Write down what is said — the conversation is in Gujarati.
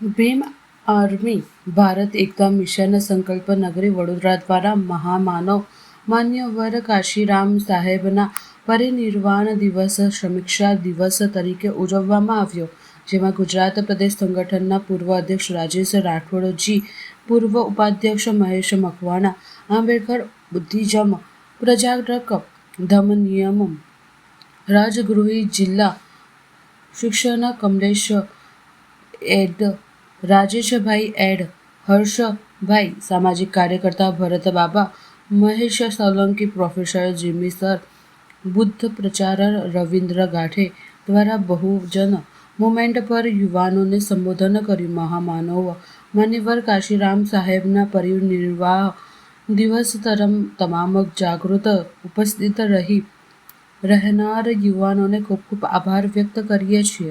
ભીમ આર્મી ભારત એકતા મિશન સંકલ્પ નગરી વડોદરા દ્વારા મહામાનવ માન્યવર કાશીરામ સાહેબના પરિનિર્વાણ દિવસ સમીક્ષા દિવસ તરીકે ઉજવવામાં આવ્યો, જેમાં ગુજરાત પ્રદેશ સંગઠનના પૂર્વ અધ્યક્ષ રાજેશ રાઠોડજી, પૂર્વ ઉપાધ્યક્ષ મહેશ મકવાણા, આંબેડકર બુદ્ધિજમ પ્રજાતક ધમ નિયમ, રાજગૃહી જિલ્લા શિક્ષણ કમલેશ એડ રાજેશભાઈ એડ, હર્ષભાઈ સામાજિક કાર્યકર્તા, Bharat Baba, Mahesh Solanki professor, Jimmy sir, Buddha પ્રચારક રવિન્દ્ર ગાંઠે દ્વારા બહુજન મુમેન્ટ પર યુવાનોને સંબોધન કર્યું. મહામાનવ માન્યવર કાશીરામ સાહેબના પરિનિર્વાહ દિવસ તરમ તમામ જાગૃત ઉપસ્થિત રહી. રહેનાર યુવાનોને ખૂબ ખૂબ આભાર વ્યક્ત કરીએ છીએ.